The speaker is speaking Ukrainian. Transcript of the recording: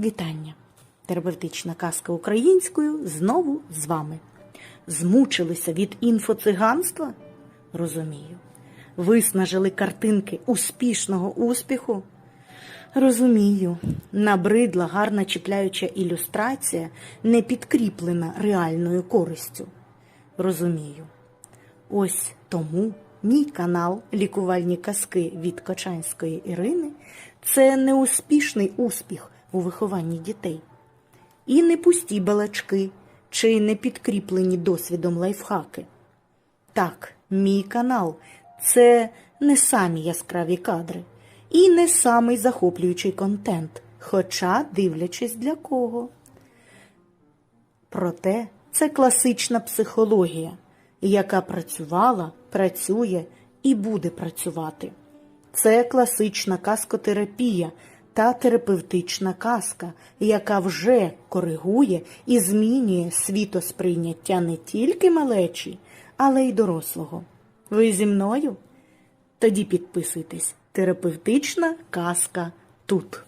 Вітання! Терапевтична казка українською знову з вами. Змучилися від інфоциганства? Розумію. Виснажили картинки успішного успіху? Розумію. Набридла гарна чіпляюча ілюстрація, не підкріплена реальною користю. Розумію. Ось тому мій канал Лікувальні казки від Кочанської Ірини це не успішний успіх у вихованні дітей. І не пусті балачки чи не підкріплені досвідом лайфхаки. Так, мій канал це не самі яскраві кадри і не самий захоплюючий контент, хоча дивлячись для кого. Проте це класична психологія, яка працювала, працює і буде працювати. Це класична каскотерапія та терапевтична казка, яка вже коригує і змінює світосприйняття не тільки малечі, але й дорослого. Ви зі мною? Тоді підписуйтесь. Терапевтична казка тут.